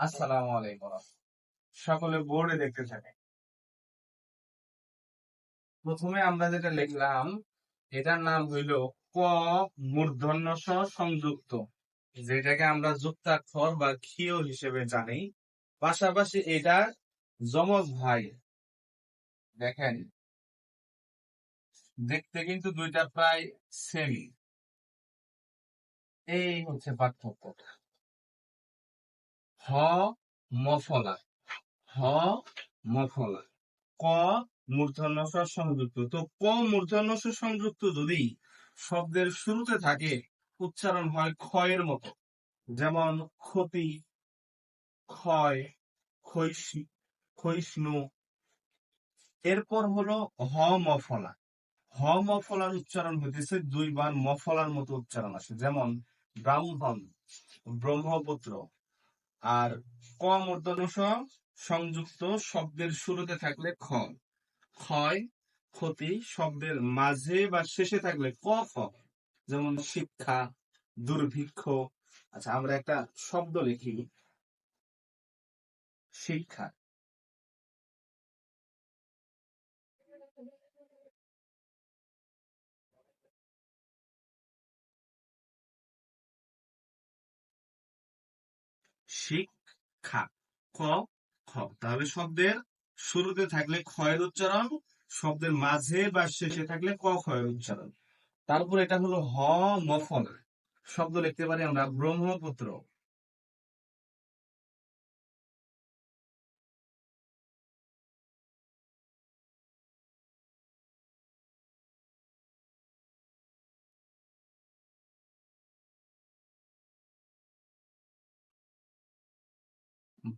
আসসালামু আলাইকুম সকলে বোর্ডে দেখতে থাকে। প্রথমে আমরা যেটা লিখলাম, এটার নাম হইল ক মূর্ধন্য স সংযুক্ত, যেটাকে আমরা যুক্তাক্ষর বা ক্ষীয় হিসেবে জানি। পাশাপাশি এটার যমজ ভাই, দেখেন, দেখতে কিন্তু দুইটা প্রায় সেমি এই হচ্ছে পার্থক্যটা। হ মফলা হ মফলা, ক মূর্ধন্যস সংযুক্ত। তো ক মূর্ধন্যস সংযুক্ত যদি শব্দের শুরুতে থাকে, উচ্চারণ হয় ক্ষয়ের মতো। যেমন ক্ষতি, ক্ষয় ক্ষয়িষ্ণু। এরপর হলো হ মফলা। হ মফলার উচ্চারণ হইতেছে দুইবার মফলার মতো উচ্চারণ আসে। যেমন ব্রাহ্মণ, ব্রহ্মপুত্র। আর ক মূর্ধন্য সংযুক্ত শব্দের শুরুতে থাকলে খ। ক্ষয়, ক্ষতি শব্দের মাঝে বা শেষে থাকলে ক, খ। যেমন শিক্ষা, দুর্ভিক্ষ। আচ্ছা আমরা একটা শব্দ লিখি। শিক্ষা। শিক্ষা ক খ। তাহলে শব্দের শুরুতে থাকলে ক্ষয়ের উচ্চারণ, শব্দের মাঝে বা শেষে থাকলে ক ক্ষয়ের উচ্চারণ। তারপর এটা হলো হ, মফল। শব্দ লিখতে পারি আমরা ব্রহ্মপুত্র।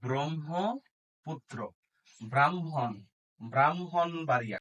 ব্রহ্মপুত্র ব্রাহ্মণ ব্রাহ্মণ বাড়িয়া